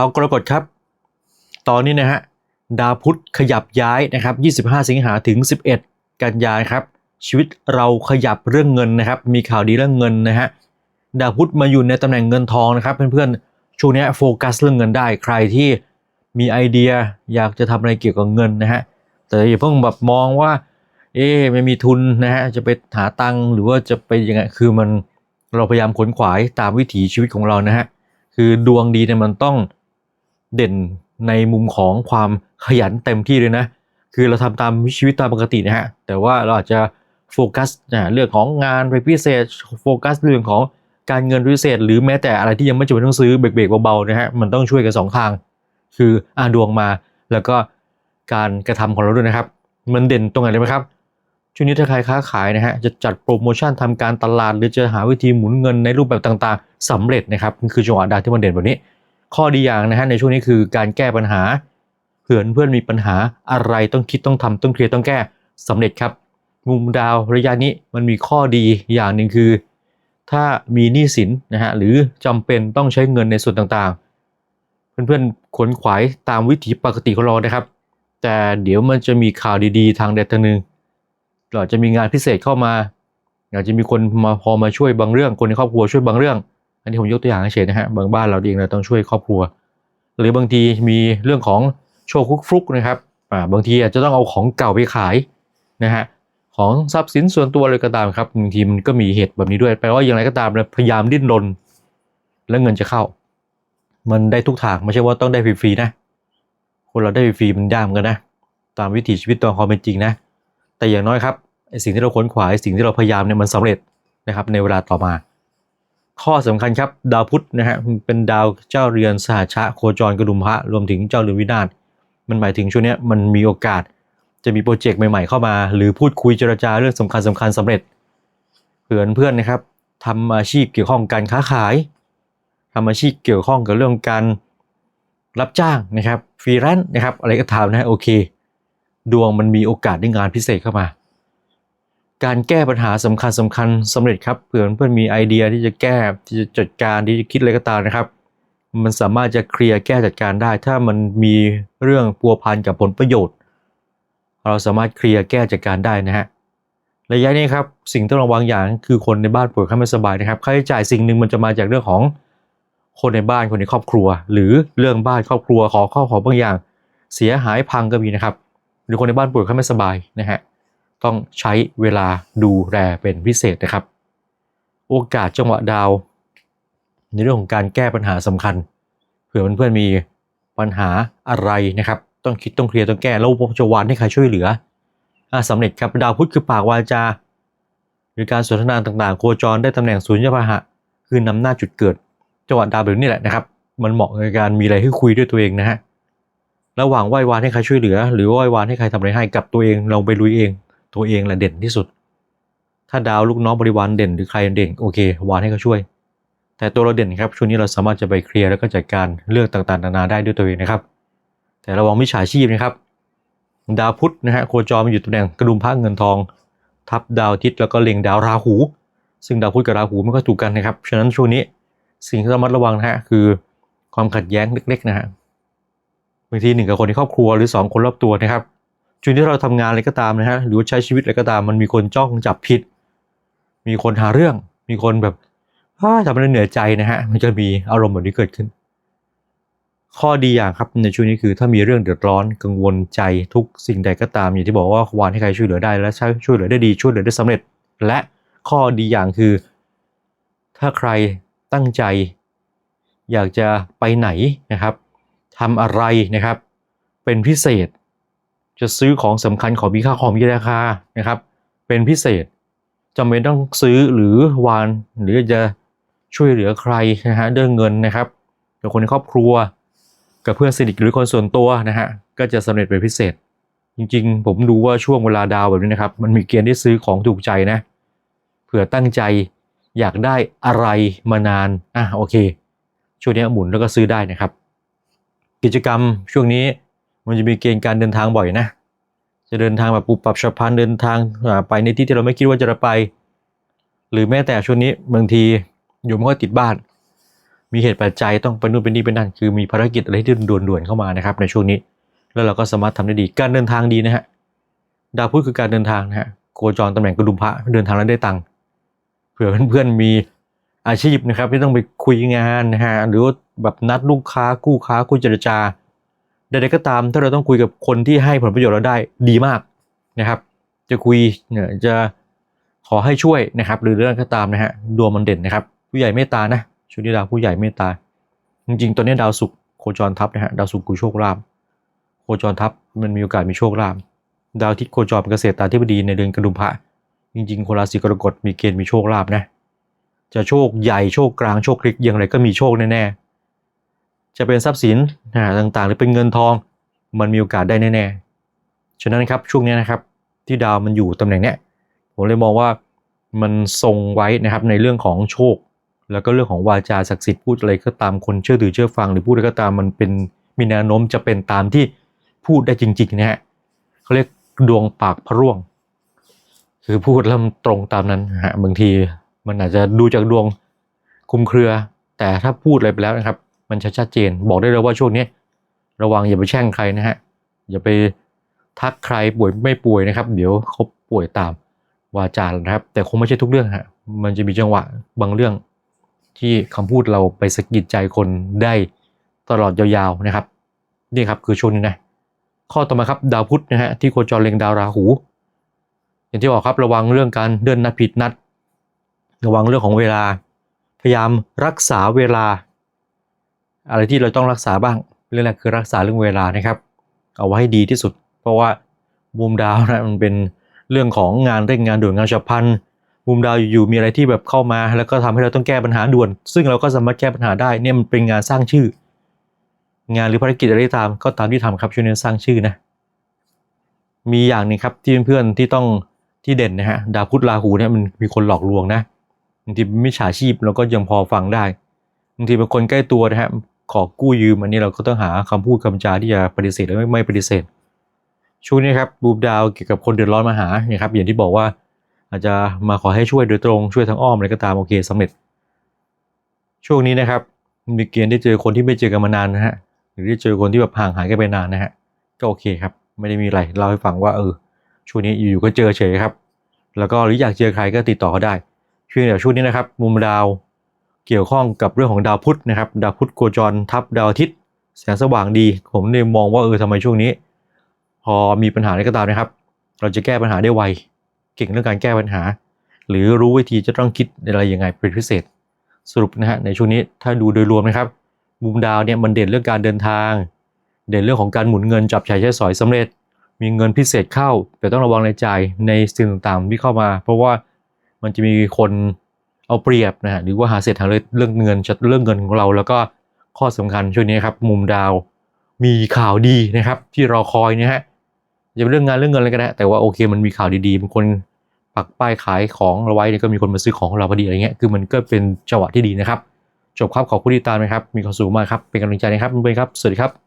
าวกรกฎครับ ตอนนี้นะฮะดาวพุธขยับย้ายนะครับ 25 สิงหาถึง 11 กันยายนครับ ชีวิตเราขยับเรื่องเงินนะครับ มีข่าวดีเรื่องเงินนะฮะดาวพุธมาอยู่ในตำแหน่งเงินทองนะครับ เพื่อนๆช่วงนี้โฟกัสเรื่องเงินได้ใครที่มีไอเดียอยากจะทำอะไรเกี่ยวกับเงินนะฮะแต่อย่าเพิ่งแบบมองว่า เอ๊ไม่มีทุนนะฮะจะไปหาตังค์หรือว่าจะไปยังไงคือมันเราพยายามขนขวายตามวิถีชีวิตของเรานะฮะคือดวงดีเนี่ยมันต้อง เด่นในมุมของความขยันเต็มที่เลยนะ คือเราทำตามชีวิตตามปกตินะฮะ แต่ว่าเราอาจจะโฟกัสนะเรื่องของงานไปนพิเศษ โฟกัสเรื่องของการเงินพิเศษ หรือแม้แต่อะไรที่ยังไม่จำเป็นต้องซื้อเบรกๆเบาๆนะฮะ มันต้องช่วยกันสองทาง คืออาดวงมาแล้วก็การกระทำของเราด้วยนะครับ มันเด่นตรงไหนเลยไหมครับ ช่วงนี้ถ้าใครค้าขายนะฮะ จะจัดโปรโมชั่นทำการตลาด หรือจะหาวิธีหมุนเงินในรูปแบบต่างๆสำเร็จนะครับ คือจังหวะดาวที่มันเด่นแบบนี้ ข้อดีอย่างนะฮะในช่วงนี้คือการแก้ปัญหาเผื่อเพื่อนมีปัญหาอะไรต้องคิดต้องทำต้องเคลียร์ต้องแก้สำเร็จครับ มุมดาวระยะนี้มันมีข้อดีอย่างหนึ่งคือ ถ้ามีหนี้สินนะฮะหรือจำเป็นต้องใช้เงินในส่วนต่างๆ เพื่อนๆขวนขวายตามวิถีปกติของเรานะครับ แต่เดี๋ยวมันจะมีข่าวดีๆ ทางใดทางหนึ่งเราจะมีงานพิเศษเข้ามาอยากจะมีคนมาพอมาช่วยบางเรื่อง คนในครอบครัวช่วยบางเรื่อง อันนี้ผมยกตัวอย่างเฉยนะฮะบางบ้านเราเองเราต้องช่วยครอบครัว หรือบางทีมีเรื่องของโชคคุกฟลุกนะครับอ่าบางทีอาจจะต้องเอาของเก่าไปขายนะฮะของทรัพย์สินส่วนตัวเลยก็ตามครับบางทีมันก็มีเหตุแบบนี้ด้วยแปลว่าอย่างไรก็ตามนะพยายามดิ้นรนแล้วเงินจะเข้า มันได้ทุกทางไม่ใช่ว่าต้องได้ฟรีๆนะคนเราได้ฟรีๆมันยากกันนะ ตามวิถีชีวิตตามความเป็นจริงนะ แต่อย่างน้อยครับสิ่งที่เราค้นขวายสิ่งที่เราพยายามเนี่ยมันสำเร็จนะครับในเวลาต่อมา ข้อสำคัญครับดาวพุธนะฮะเป็นดาวเจ้าเรือนสหชะโคจรกระดุมพระรวมถึงเจ้าเรือนวินาศมันหมายถึงช่วงนี้มันมีโอกาสจะมีโปรเจกต์ใหม่ๆ เข้ามา หรือพูดคุยเจรจาเรื่องสำคัญสำคัญสำเร็จเพื่อนเพื่อนนะครับทำอาชีพเกี่ยวข้องกับการค้าขายทำอาชีพเกี่ยวข้องกับเรื่องการรับจ้างนะครับฟรีแลนซ์นะครับอะไรก็ตามนะฮะโอเค ดวงมันมีโอกาสได้งานพิเศษเข้ามา การแก้ปัญหาสำคัญสำคัญสำเร็จครับเผื่อเพื่อนมีไอเดียที่จะแก้ที่จะจัดการที่จะคิดอะไรก็ตามนะครับ มันสามารถจะเคลียร์แก้จัดการได้ ถ้ามันมีเรื่องพัวพันกับผลประโยชน์ เราสามารถเคลียร์แก้จัดการได้นะฮะระยะนี้ครับสิ่งที่ต้องระวังอย่างคือคนในบ้านป่วยข้ไม่สบายนะครับค่าใช้จ่ายสิ่งหนึ่งมันจะมาจากเรื่องของคนในบ้านคนในครอบครัว หรือเรื่องบ้านครอบครัวขอข้าวขอบางอย่าง เสียหายพังก็มีนะครับ หรือคนในบ้านป่วยข้ไม่สบายนะฮะ ต้องใช้เวลาดูแลเป็นพิเศษนะครับ โอกาสจังหวะดาว ในเรื่องของการแก้ปัญหาสำคัญ เผื่อเพื่อนๆมีปัญหาอะไรนะครับ ต้องคิดต้องเคลียร์ต้องแก้แล้วจะวานให้ใครช่วยเหลืออ่าสำเร็จครับดาวพุธคือปากวาจา หรือการสนทนาต่างๆ โคจรได้ตำแหน่งศูนย์ยพาหะ คือนำหน้าจุดเกิด จังหวะดาวแบบนี้แหละนะครับ มันเหมาะในการมีอะไรให้คุยด้วยตัวเองนะฮะระหว่างไหว้วานให้ใครช่วยเหลือ หรือไหว้วานให้ใครทำอะไรให้กับตัวเองลองไปลุยเอง ตัวเองแหละเด่นที่สุด ถ้าดาวลูกน้องบริวารเด่นหรือใครเด่นโอเควานให้เขาช่วย แต่ตัวเราเด่นครับช่วงนี้เราสามารถจะไปเคลียร์แล้วก็จัดการเรื่องต่างๆ นานาได้ด้วยตัวเองนะครับ แต่ระวังมิจฉาชีพนะครับ ดาวพุธนะฮะโคจรมาอยู่ตำแหน่งกระดุมพระเงินทอง ทับดาวอาทิตย์แล้วก็เล็งดาวราหู ซึ่งดาวพุธกับราหูไม่ค่อยถูกกันนะครับฉะนั้นช่วงนี้สิ่งที่ต้องระมัดระวังนะฮะคือความขัดแย้งเล็กๆนะฮะบางทีหนึ่งกับคนในครอบครัวหรือสองคนรอบตัวนะครับ ช่วงที่เราทำงานอะไรก็ตามนะฮะหรือใช้ชีวิตอะไรก็ตาม มันมีคนจ้องจับผิด มีคนหาเรื่อง มีคนแบบาทำให้เราเหนื่อยใจนะฮะมันจะมีอารมณ์แบบนี้เกิดขึ้น ข้อดีอย่างครับในช่วงนี้คือ ถ้ามีเรื่องเดือดร้อนกังวลใจทุกสิ่งใดก็ตามอย่างที่บอกว่าวานให้ใครช่วยเหลือได้และช่วยเหลือได้ดีช่วยเหลือได้สำเร็จ และข้อดีอย่างคือ ถ้าใครตั้งใจ อยากจะไปไหนนะครับทำอะไรนะครับ เป็นพิเศษ จะซื้อของสำคัญของมีค่าของมีราคานะครับ เป็นพิเศษจำเป็นต้องซื้อหรือวานหรือจะช่วยเหลือใครนะฮะเรื่องเงินนะครับกับคนในครอบครัว กับเพื่อนสนิทหรือคนส่วนตัวนะฮะก็จะสำเร็จเป็นพิเศษ จริงๆ ผมดูว่าช่วงเวลาดาวแบบนี้นะครับ มันมีเกณฑ์ที่ซื้อของถูกใจนะเผื่อตั้งใจอยากได้อะไรมานานอะโอเคช่วงนี้หมุนแล้วก็ซื้อได้นะครับ กิจกรรมช่วงนี้ มันจะมีเกณฑ์การเดินทางบ่อยนะ จะเดินทางแบบปุบปับฉับพลันเดินทางไปในที่ที่เราไม่คิดว่าจะไป หรือแม้แต่ช่วงนี้บางทีอยู่ไม่ค่อยติดบ้าน มีเหตุปัจจัยต้องไปนู่นไปนี่ไปนั่นคือมีภารกิจอะไรที่ด่วนๆเข้ามานะครับ ในช่วงนี้ แล้วเราก็สามารถทำได้ดี การเดินทางดีนะฮะดาวพุธคือการเดินทางนะฮะโคจรตำแหน่งกระดุมพระเดินทางแล้วได้ตังค์เผื่อเพื่อนๆมีอาชีพนะครับที่ต้องไปคุยงานนะฮะหรือว่าแบบนัดลูกค้ากู้ค้ากู้เจรจา ใดๆก็ตามถ้าเราต้องคุยกับคนที่ให้ผลประโยชน์เราได้ดีมากนะครับ จะคุยเนี่ยจะขอให้ช่วยนะครับ หรือเรื่องก็ตามนะฮะดวงมันเด่นนะครับ ผู้ใหญ่เมตตานะช่วงนี้ดาวผู้ใหญ่เมตตา จริงๆตัวนี้ดาวศุกร์โคจรทับนะฮะดาวศุกร์กูโชคลาภโคจรทับมันมีโอกาสมีโชคลาภดาวที่โคจรเป็นเกษตรตาธิบดีในเดือนกระดุมพระจริงๆคนราศีกรกฎมีเกณฑ์มีโชคลาภนะจะโชคใหญ่โชคกลางโชคคลิกอย่างไรก็มีโชคแน่ๆ จะเป็นทรัพย์สินต่างๆ หรือเป็นเงินทอง มันมีโอกาสได้แน่ๆ ฉะนั้นครับช่วงนี้นะครับที่ดาวมันอยู่ตำแหน่งเนี้ยผมเลยมองว่ามันทรงไว้นะครับในเรื่องของโชค แล้วก็เรื่องของวาจาศักดิ์สิทธิ์พูดอะไรก็ตามคนเชื่อถือเชื่อฟังหรือพูดอะไรก็ตามมันเป็นมีแนวโน้มจะเป็นตามที่พูดได้จริงๆนะฮะเขาเรียกดวงปากพระร่วง คือพูดแล้วตรงตามนั้นฮะบางทีมันอาจจะดูจากดวงคุมเครือ แต่ถ้าพูดอะไรไปแล้วนะครับ มันชัดเจน บอกได้เลยว่าช่วงนี้ระวังอย่าไปแช่งใครนะฮะอย่าไปทักใครป่วยไม่ป่วยนะครับ เดี๋ยวเขาป่วยตามวาจานะครับ แต่คงไม่ใช่ทุกเรื่องฮะมันจะมีจังหวะบางเรื่องที่คำพูดเราไปสะกิดใจคนได้ตลอดยาวๆนะครับ นี่ครับคือช่วงนี้นะข้อต่อมาครับดาวพุธนะฮะที่โคจรเล็งดาวราหู อย่างที่บอกครับระวังเรื่องการเดินนัดผิดนัด ระวังเรื่องของเวลา พยายามรักษาเวลา อะไรที่เราต้องรักษาบ้าง เรื่องแรกคือรักษาเรื่องเวลานะครับ เอาไว้ให้ดีที่สุด เพราะว่ามุมดาวนะมันเป็นเรื่องของงานเร่งงานด่วนงานฉับพลันมุมดาวอยู่มีอะไรที่แบบเข้ามา แล้วก็ทำให้เราต้องแก้ปัญหาด่วน ซึ่งเราก็สามารถแก้ปัญหาได้เนี่ยมันเป็นงานสร้างชื่อ งานหรือภารกิจอะไรตามก็ตามที่ทำครับช่วยเน้นสร้างชื่อนะมีอย่างนึงครับที่เพื่อนๆที่ต้องที่เด่นนะฮะดาวพุธราหูเนี่ยมันมีคนหลอกลวงนะบางทีมิจฉาชีพเราก็ยังพอฟังได้บางทีเป็นคนใกล้ตัวนะฮะ ขอกู้ยืมอันนี้เราก็ต้องหาคำพูดคำจาที่จะปฏิเสธหรือไม่ไม่ปฏิเสธ ช่วงนี้ครับบูมดาวเกี่ยวกับคนเดือดร้อนมาหาเนี่ยครับอย่างที่บอกว่า อาจจะมาขอให้ช่วยโดยตรงช่วยทางอ้อมอะไรก็ตามโอเคสำเร็จ ช่วงนี้นะครับมีเกณฑ์ได้เจอคนที่ไม่เจอกันมานานนะฮะหรือได้เจอคนที่แบบห่างหายกันไปนานนะฮะก็โอเคครับ ไม่ได้มีอะไรเล่าให้ฟังว่าเออช่วงนี้อยู่ๆก็เจอเฉยครับ แล้วก็หรืออยากเจอใครก็ติดต่อเขาได้ช่วงเดี๋ยวช่วงนี้นะครับ มุมดาว เกี่ยวข้องกับเรื่องของดาวพุธนะครับ ดาวพุธโคจรทับดาวอาทิตย์แสงสว่างดี ผมเลยมองว่าเออทำไมช่วงนี้ พอมีปัญหาอะไรก็ตามนะครับ เราจะแก้ปัญหาได้ไว เก่งเรื่องการแก้ปัญหา หรือรู้วิธีจะต้องคิดอะไรยังไงเป็นพิเศษ สรุปนะฮะในช่วงนี้ถ้าดูโดยรวมนะครับ มุมดาวเนี่ยมันเด่นเรื่องการเดินทาง เด่นเรื่องของการหมุนเงินจับใช้ใช้สอยสำเร็จ มีเงินพิเศษเข้า แต่ต้องระวังในใจายในสิ่งต่างๆที่เข้ามา เพราะว่ามันจะมีคน เอาเปรียบนะฮะหรือว่าหาเศษทางเลยเรื่องเงินเรื่องเงินของเรา แล้วก็ข้อสำคัญช่วงนี้ครับมุมดาวมีข่าวดีนะครับ ที่รอคอยนะฮะอย่าเป็นเรื่องงานเรื่องเงินอะไรก็ได้แต่ว่าโอเคมันมีข่าวดีๆบางคนปักป้ายขายของเราไว้เนี่ยก็มีคนมาซื้อของเราพอดีอะไรเงี้ยคือมันก็เป็นจังหวะที่ดีนะครับ จบครับขอบคุณที่ติดตามนะครับ มีความสุขมากครับเป็นกำลังใจนะครับเพื่อนๆครับสวัสดีครับ